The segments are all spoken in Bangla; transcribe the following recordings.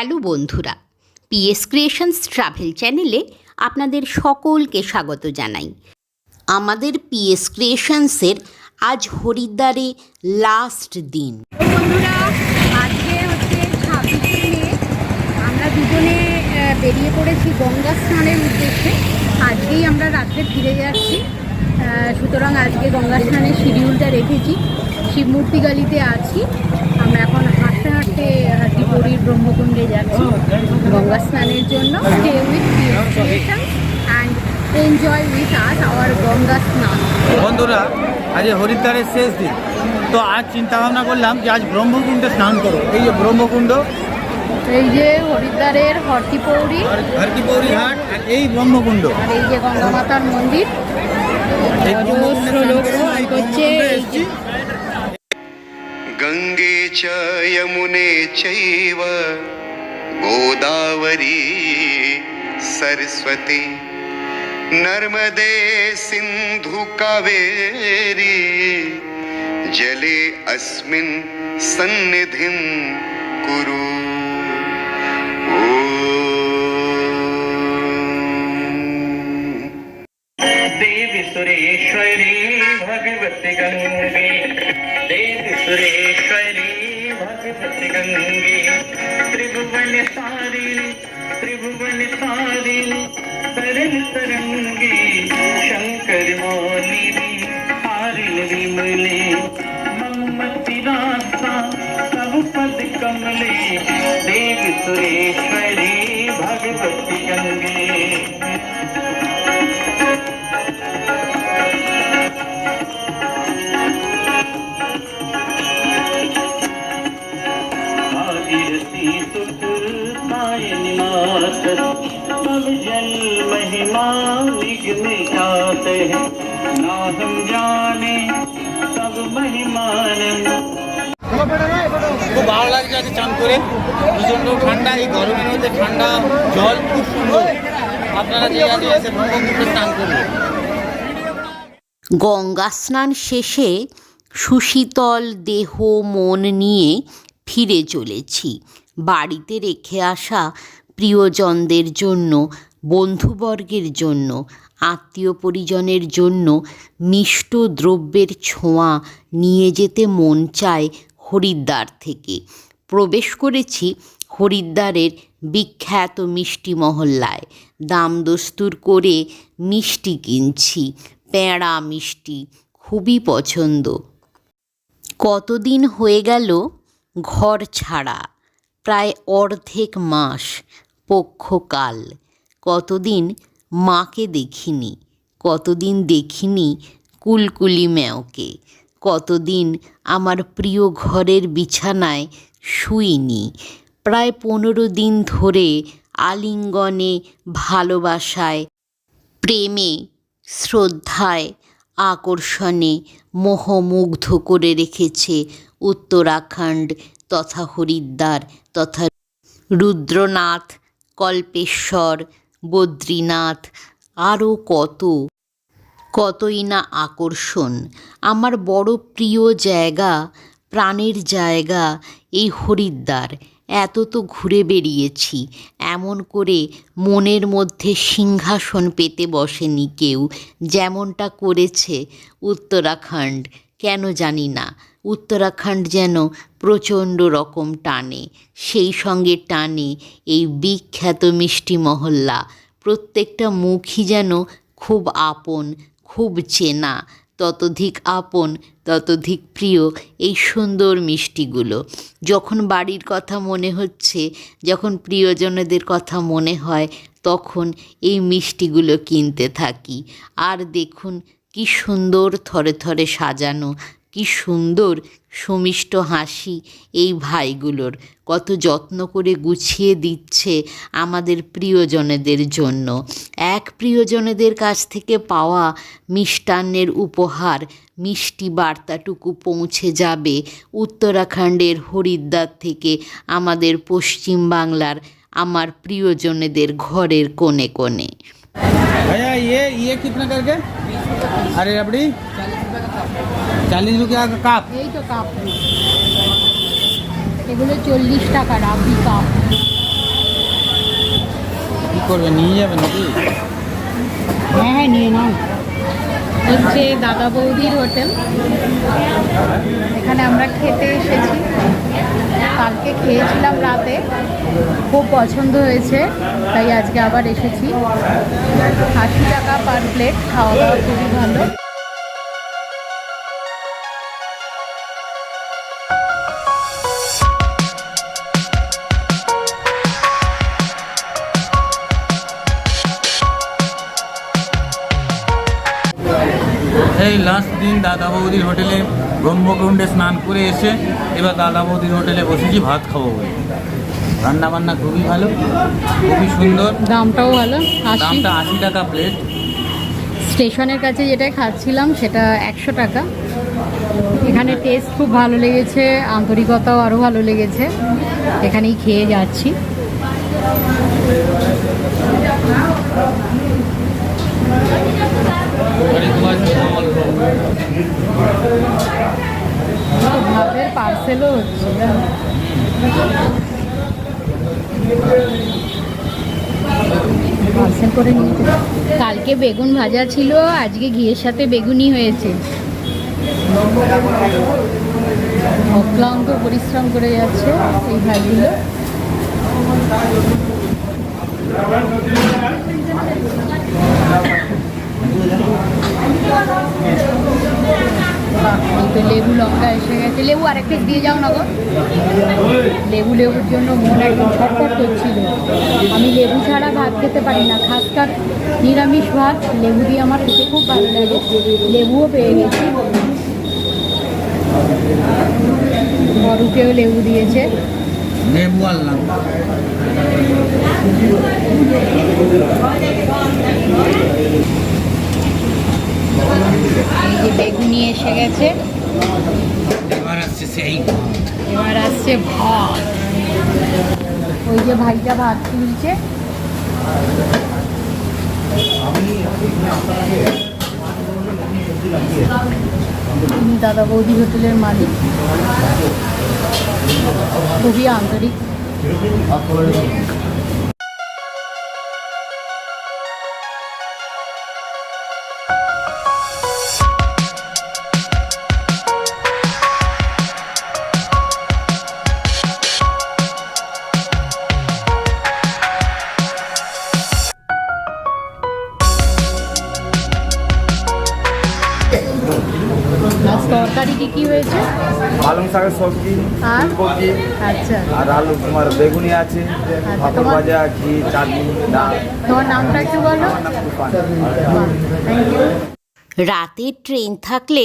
হ্যালো বন্ধুরা পিএস ক্রিয়েশনস ট্রাভেল চ্যানেলে আপনাদের সকলকে স্বাগত জানাই। আমাদের পিএস ক্রিয়েশনসের আজ হরিদ্বারে লাস্ট দিন। বন্ধুরা, আজকে হচ্ছে আমরা দুজনে বেরিয়ে পড়েছি গঙ্গা স্নানের উদ্দেশ্যে। আজকেই আমরা রাত্রে ফিরে যাচ্ছি। সুতরাং আজকে গঙ্গা স্নানের শিডিউলটা রেখেছি। শিবমূর্তি গালিতে আছি। আমরা এখন হাঁটতে হাটিপুরীর ব্রহ্মকুণ্ডে যাচ্ছি। গঙ্গা স্নানের জন্য। Stay with and enjoy with us our Ganga snan. বন্ধুরা আজ হরিদ্বারের শেষ দিন। তো আজ চিন্তা ভাবনা করলাম যে আজ ব্রহ্মকুণ্ডে স্নান করো এই যে ব্রহ্মকুণ্ড এই যে হরিদ্বারের হরকিপৌরি হরকিপৌরি ঘাট আর এই ব্রহ্মকুণ্ড। আর এই যে গঙ্গা মাতার মন্দির। এই च यमुने चैव गोदावरी सरस्वती। नर्मदे सिन्धु कावेरी। जले अस्मिन् सन्निधिं कुरु। देवी सुरेश्वरी, भगवती गंगे देवी सुरेश्वरी। गंगे त्रिभुवन सारिणी त्रिभुवन सारिणी सरन तरंगे शंकर मौलिनी हारिण विमले ममति रास्ता सब पद कमले देवी सुरेश्वरी भगवती गंगे महिमा निगम जात है ना हम जाने सब महिमान খুব ভালো লাগছে আজকে চান করে প্রচণ্ড ঠান্ডা এই গরমের মধ্যে ঠান্ডা জল খুব সুন্দর আপনারা যে আজকে এসে ব্রহ্মকুণ্ডে স্নান করবেন গঙ্গা স্নান শেষে সুশীতল দেহ মন নিয়ে ফিরে চলেছি বাড়িতে রেখে আসা প্রিয়জনদের জন্য বন্ধুবর্গের জন্য আত্মীয় পরিজনের জন্য মিষ্ট দ্রব্যের ছোঁয়া নিয়ে যেতে মন চায় হরিদ্বার থেকে। প্রবেশ করেছি হরিদ্বারের বিখ্যাত মিষ্টি মহল্লায়। দাম দস্তুর করে মিষ্টি কিনছি প্যাঁড়া মিষ্টি খুবই পছন্দ। কতদিন হয়ে গেল ঘর ছাড়া? প্রায় অর্ধেক মাস, পক্ষকাল। কতদিন মাকে দেখিনি, কতদিন দেখিনি কুলকুলি ম্যাওকে, কতদিন আমার প্রিয় ঘরের বিছানায় শুইনি। প্রায় পনেরো দিন ধরে আলিঙ্গনে, ভালোবাসায়, প্রেমে, শ্রদ্ধায়, আকর্ষণে মোহমুগ্ধ করে রেখেছে উত্তরাখণ্ড তথা হরিদ্বার তথা রুদ্রনাথ, কল্পেশ্বর বদ্রীনাথ আরও কত? কতই না আকর্ষণ, আমার বড় প্রিয় জায়গা, প্রাণের জায়গা এই হরিদ্বার। এত তো ঘুরে বেরিয়েছি এমন করে মনের মধ্যে সিংহাসন পেতে বসেনি কেউ, যেমনটা করেছে উত্তরাখণ্ড, কেন জানি না। উত্তরাখণ্ড যেন প্রচণ্ড রকম টানে। সেই সঙ্গে টানে এই বিখ্যাত মিষ্টি মহল্লা। প্রত্যেকটা মুখই যেন খুব আপন, খুব চেনা, ততোধিক আপন, ততোধিক প্রিয় এই সুন্দর মিষ্টিগুলো। যখন বাড়ির কথা মনে হচ্ছে, যখন প্রিয়জনদের কথা মনে হয়, তখন এই মিষ্টিগুলো কিনতে থাকি। আর দেখুন কি সুন্দর থরে থরে সাজানো কি সুন্দর সুমিষ্ট হাসি এই ভাইগুলোর কত যত্ন করে গুছিয়ে দিচ্ছে আমাদের প্রিয়জনেদের জন্য এক প্রিয়জনেদের কাছ থেকে পাওয়া মিষ্টান্নের উপহার মিষ্টি বার্তাটুকু পৌঁছে যাবে উত্তরাখণ্ডের হরিদ্বার থেকে আমাদের পশ্চিম বাংলার আমার প্রিয়জনেদের ঘরের কোণে কোণে भैया ये ये कितना करके अरे रबड़ी চালিশ রুপিয়া কাপ এই তো কাপ এগুলো চল্লিশ টাকা রাবি কাপ কী করবে নিয়ে যাবে নাকি? হ্যাঁ হ্যাঁ নিয়ে নাও। হচ্ছে দাদা বৌদির হোটেল। এখানে আমরা খেতে এসেছি। কালকে খেয়েছিলাম রাতে। খুব পছন্দ হয়েছে তাই আজকে আবার এসেছি। আশি টাকা পার প্লেট খাওয়া দাওয়া খুবই ভালো। এই লাস্ট দিন দাদা বৌদির হোটেলে ব্রহ্মকুণ্ডে স্নান করে এসে এবার দাদা বৌদির হোটেলে বসেছি ভাত খাব বলে। রান্না বান্না খুবই ভালো খুবই সুন্দর। দামটাও ভালো দামটা আশি টাকা প্লেট স্টেশনের কাছে যেটা খাচ্ছিলাম সেটা একশো টাকা। এখানে টেস্ট খুব ভালো লেগেছে আন্তরিকতাও আরও ভালো লেগেছে। এখানেই খেয়ে যাচ্ছি। নিয়ে কালকে বেগুন ভাজা ছিল আজকে ঘিয়ের সাথে বেগুনি হয়েছে। অক্লান্ত পরিশ্রম করে যাচ্ছে এই ভাইগুলো বাহ, এই তো লেবু লঙ্কা এসে গেছে। লেবু আরেক পিস দিয়ে যাও না গো। লেবু লেবুর জন্য মন একদম ছটফট করছিল। আমি লেবু ছাড়া ভাত খেতে পারি না। খাসকার নিরামিষ ভাত লেবু দিয়ে আমার খেতে খুব ভালো লাগে। লেবুও পেয়ে গেছি। বড়ুকেও লেবু দিয়েছে। লেবু আনলাম এই যে বেগুনি এসে গেছে। এবার আসছে সেই। এবার আসছে ভাত। ওই যে ভাইটা ভাত তুলছে। দাদা বৌদি হোটেলের মালিক। খুবই আন্তরিক। আজ তরকারি কি কি হয়েছে? পালং শাকের সবজি ফুলকপি আচ্ছা। আর আলু তোমার বেগুনি আছে পাপড় ভাজা ঘি চাটনি ডাল। তোমার নামটা একটু বলো। থ্যাংক রাতের ট্রেন থাকলে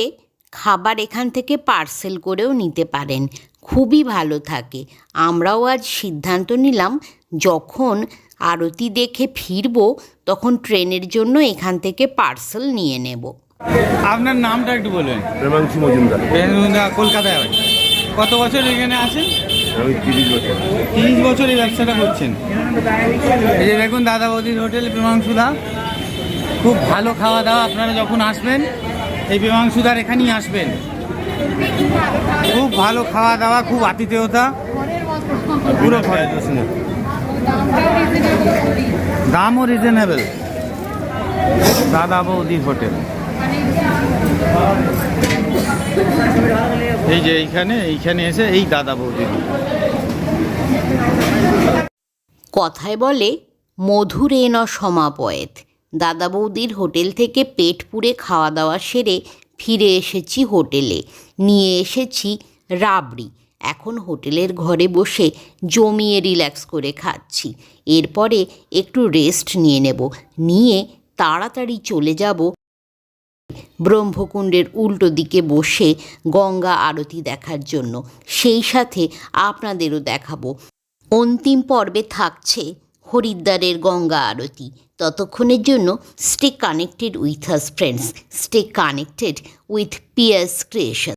খাবার এখান থেকে পার্সেল করেও নিতে পারেন। খুবই ভালো থাকে। আমরাও আজ সিদ্ধান্ত নিলাম যখন আরতি দেখে ফিরবো তখন ট্রেনের জন্য এখান থেকে পার্সেল নিয়ে নেব। আপনার নামটা একটু বলবেন। প্রেমাংশু মজুমদার। বেনুদা কলকাতায় বাড়ি কত বছর এখানে আছেন? আমি তিরিশ বছর। তিরিশ বছর এই ব্যবসাটা করছেন। এই যে দেখুন দাদা বৌদির হোটেল প্রেমাংশুদা খুব ভালো খাওয়া দাওয়া আপনারা যখন আসবেন এই প্রেমাংশুদার এখানেই আসবেন। খুব ভালো খাওয়া দাওয়া খুব আতিথেয়তা। পুরো দামও রিজনেবল দাদা বৌদির হোটেল। এই যে এইখানে এইখানে এসে এই দাদা বৌদির কথায় বলে, মধুরে ন সমাপয়েত। দাদা বৌদির হোটেল থেকে পেট পুড়ে খাওয়া দাওয়া সেরে ফিরে এসেছি হোটেলে। নিয়ে এসেছি রাবড়ি। এখন হোটেলের ঘরে বসে জমিয়ে রিল্যাক্স করে খাচ্ছি। এরপরে একটু রেস্ট নিয়ে নেব। নিয়ে তাড়াতাড়ি চলে যাব ব্রহ্মকুণ্ডের উল্টো দিকে বসে গঙ্গা আরতি দেখার জন্য। সেই সাথে আপনাদেরও দেখাবো। অন্তিম পর্বে থাকছে হরিদ্বারের গঙ্গা আরতি। ততক্ষণের জন্য stay connected with us friends stay connected with Pierce Creation